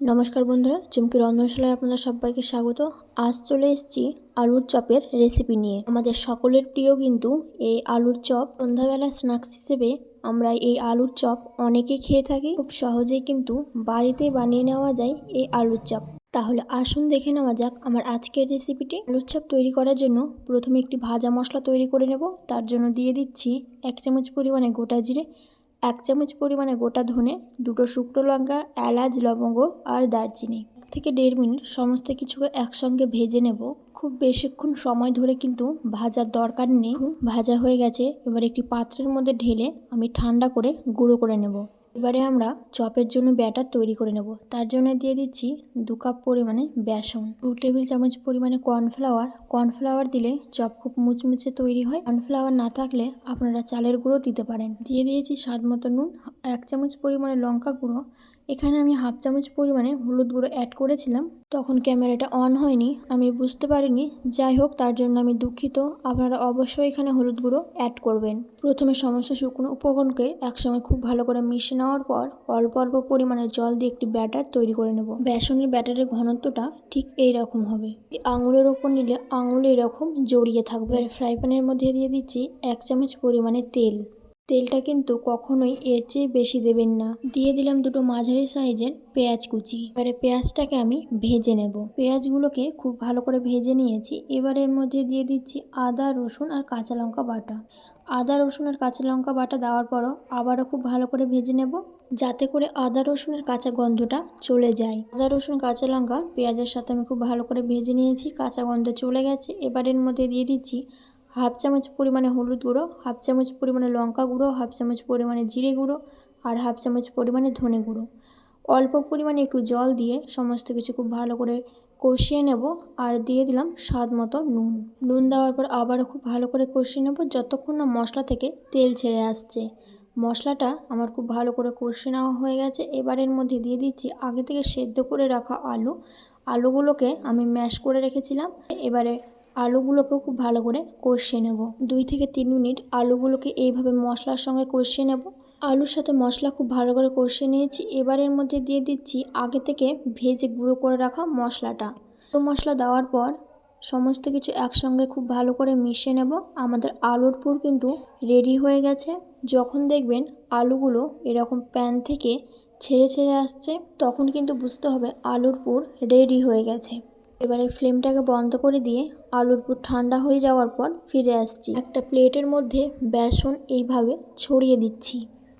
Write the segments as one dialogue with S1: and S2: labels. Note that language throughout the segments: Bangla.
S1: নমস্কার বন্ধুরা, চুমকি রন্ধনশালায় আপনাদের সবাইকে স্বাগত। আজ চলে এসেছি আলুর চপের রেসিপি নিয়ে। আমাদের সকলের প্রিয় কিন্তু এই আলুর চপ। সন্ধ্যাবেলা স্ন্যাক্স হিসেবে আমরা এই আলুর চপ অনেকেই খেয়ে থাকি। খুব সহজেই কিন্তু বাড়িতে বানিয়ে নেওয়া যায় এই আলুর চপ। তাহলে আসুন দেখে নেওয়া যাক আমার আজকের রেসিপিটি আলুর চপ তৈরি করার জন্য প্রথমে একটি ভাজা মশলা তৈরি করে নেব। তার জন্য দিয়ে দিচ্ছি এক চামচ পরিমাণে গোটা জিরে এক চামচ পরিমাণে গোটা ধনে, দুটো শুকনো লঙ্কা, এলাচ, লবঙ্গ আর দারচিনি। থেকে দেড় মিনিট সমস্ত কিছুকে একসঙ্গে ভেজে নেব। খুব বেশিক্ষণ সময় ধরে কিন্তু ভাজার দরকার নেই। ভাজা হয়ে গেছে। এবার একটি পাত্রের মধ্যে ঢেলে আমি ঠান্ডা করে গুঁড়ো করে নেব। এবারে আমরা চপের জন্য ব্যাটার তৈরি করে নেব। তার জন্য দিয়ে দিচ্ছি দু কাপ পরিমাণে বেসন। দু টেবিল চামচ পরিমাণে কর্নফ্লাওয়ার। কর্নফ্লাওয়ার দিলে চপ খুব মুচমুচে তৈরি হয়। কর্নফ্লাওয়ার না থাকলে আপনারা চালের গুঁড়ো দিতে পারেন। দিয়ে দিয়েছি স্বাদ মতো নুন, এক চামচ পরিমাণে লঙ্কা গুঁড়ো এখানে আমি হাফ চামচ পরিমাণে হলুদ গুঁড়ো অ্যাড করেছিলাম। তখন ক্যামেরাটা অন হয়নি, আমি বুঝতে পারিনি। যাই হোক, তার জন্য আমি দুঃখিত। আপনারা অবশ্যই এখানে হলুদ গুঁড়ো অ্যাড করবেন। প্রথমে সমস্ত শুকনো উপকরণকে একসঙ্গে খুব ভালো করে মিশিয়ে নেওয়ার পর অল্প অল্প পরিমাণে জল দিয়ে একটি ব্যাটার তৈরি করে নেব। বেসনের ব্যাটারের ঘনত্বটা ঠিক এই রকম হবে আঙুলের ওপর নিলে আঙুল এরকম জড়িয়ে থাকবে। ফ্রাই প্যানের মধ্যে দিয়ে দিচ্ছি এক চামচ পরিমাণে তেল। তেলটা কিন্তু কখনোই এর চেয়ে বেশি দেবেন না। দিয়ে দিলাম দুটো মাঝারি সাইজের পেঁয়াজ কুচি। এবারে পেঁয়াজটাকে আমি ভেজে নেব। পেঁয়াজগুলোকে খুব ভালো করে ভেজে নিয়েছি। এবার এর মধ্যে দিয়ে দিচ্ছি আদা, রসুন আর কাঁচা লঙ্কা বাটা। আদা, রসুন আর কাঁচা লঙ্কা বাটা দেওয়ার পরও আবারও খুব ভালো করে ভেজে নেব, যাতে করে আদা রসুনের কাঁচা গন্ধটা চলে যায়। আদা, রসুন, কাঁচা লঙ্কা পেঁয়াজের সাথে আমি খুব ভালো করে ভেজে নিয়েছি, কাঁচা গন্ধ চলে গেছে। এবার এর মধ্যে দিয়ে দিচ্ছি হাফ চামচ পরিমাণে হলুদ গুঁড়ো, হাফ চামচ পরিমাণে লঙ্কা গুঁড়ো, হাফ চামচ পরিমাণে জিরে গুঁড়ো আর হাফ চামচ পরিমাণে ধনে গুঁড়ো। অল্প পরিমাণে একটু জল দিয়ে সমস্ত কিছু খুব ভালো করে কষিয়ে নেব আর দিয়ে দিলাম স্বাদ মতো নুন। নুন দেওয়ার পর আবারও খুব ভালো করে কষিয়ে নেব যতক্ষণ না মশলা থেকে তেল ছেড়ে আসছে। মশলাটা আমার খুব ভালো করে কষিয়ে নেওয়া হয়ে গেছে। এবারের মধ্যে দিয়ে দিচ্ছি আগে থেকে সেদ্ধ করে রাখা আলু। আলুগুলোকে আমি ম্যাশ করে রেখেছিলাম। এবারে আলুগুলোকেও খুব ভালো করে কষিয়ে নেব। দুই থেকে তিন মিনিট আলুগুলোকে এইভাবে মশলার সঙ্গে কষিয়ে নেব। আলুর সাথে মশলা খুব ভালো করে কষিয়ে নিয়েছি। এবারের মধ্যে দিয়ে দিচ্ছি আগে থেকে ভেজে গুঁড়ো করে রাখা মশলাটা। মশলা দেওয়ার পর সমস্ত কিছু একসঙ্গে খুব ভালো করে মিশিয়ে নেব। আমাদের আলুর পুর কিন্তু রেডি হয়ে গেছে। যখন দেখবেন আলুগুলো এরকম প্যান থেকে ছেড়ে ছেড়ে আসছে, তখন কিন্তু বুঝতে হবে আলুর পুর রেডি হয়ে গেছে। এবারে ফ্লেমটাকে বন্ধ করে দিয়ে আলুর পুর ঠান্ডা হয়ে যাওয়ার পর ফিরে আসছি। একটা প্লেটের মধ্যে বেসন এইভাবে ছড়িয়ে দিচ্ছি।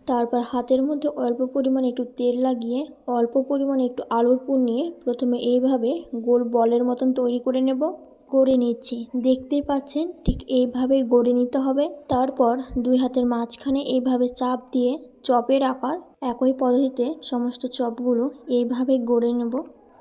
S1: তারপর হাতের মধ্যে অল্প পরিমাণে একটু তেল লাগিয়ে, অল্প পরিমাণে একটু আলুর পুর নিয়ে প্রথমে এইভাবে গোল বলের মতন তৈরি করে নেব। গড়ে নিচ্ছি। দেখতেই পাচ্ছেন, ঠিক এইভাবেই গড়ে নিতে হবে। তারপর দুই হাতের মাঝখানে এইভাবে চাপ দিয়ে চপের আকার, একই পদ্ধতিতে সমস্ত চপগুলো এইভাবে গড়ে নেব।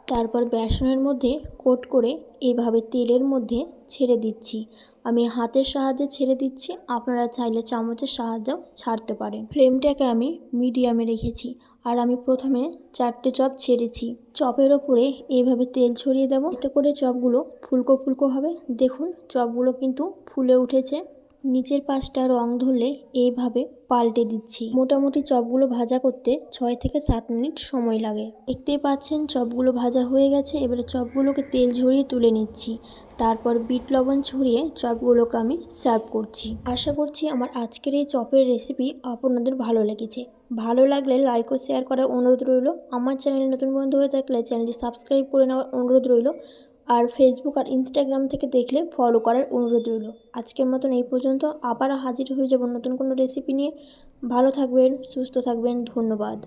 S1: তারপর বেসনের মধ্যে কোট করে এভাবে তেলের মধ্যে ছেড়ে দিচ্ছি। আমি হাতের সাহায্যে ছেড়ে দিচ্ছি, আপনারা চাইলে চামচের সাহায্যেও ছাড়তে পারেন। ফ্লেমটাকে আমি মিডিয়ামে রেখেছি আর আমি প্রথমে চারটে চপ ছেড়েছি। চপের ওপরে এইভাবে তেল ছড়িয়ে দেবো। এতে করে চপগুলো ফুলকো ফুলকো হবে। দেখুন, চপগুলো কিন্তু ফুলে উঠেছে। নিচের পাশটা রং ধরলে এইভাবে পাল্টে দিচ্ছি। মোটামুটি চপগুলো ভাজা করতে ছয় থেকে সাত মিনিট সময় লাগে। দেখতেই পাচ্ছেন, চপগুলো ভাজা হয়ে গেছে। এবারে চপগুলোকে তেল ঝরিয়ে তুলে নিচ্ছি। তারপর বিট লবণ ছড়িয়ে চপগুলোকে আমি সার্ভ করছি। আশা করছি আমার আজকের এই চপের রেসিপি আপনাদের ভালো লেগেছে। ভালো লাগলে লাইক ও শেয়ার করার অনুরোধ রইল। আমার চ্যানেল নতুন বন্ধু হয়ে থাকলে চ্যানেলটি সাবস্ক্রাইব করে নেওয়ার অনুরোধ রইল। আর ফেসবুক আর ইনস্টাগ্রাম থেকে দেখলে ফলো করার অনুরোধ রইল। আজকের মতন এই পর্যন্ত। আবার হাজির হয়ে যাব নতুন কোনো রেসিপি নিয়ে। ভালো থাকবেন, সুস্থ থাকবেন। ধন্যবাদ।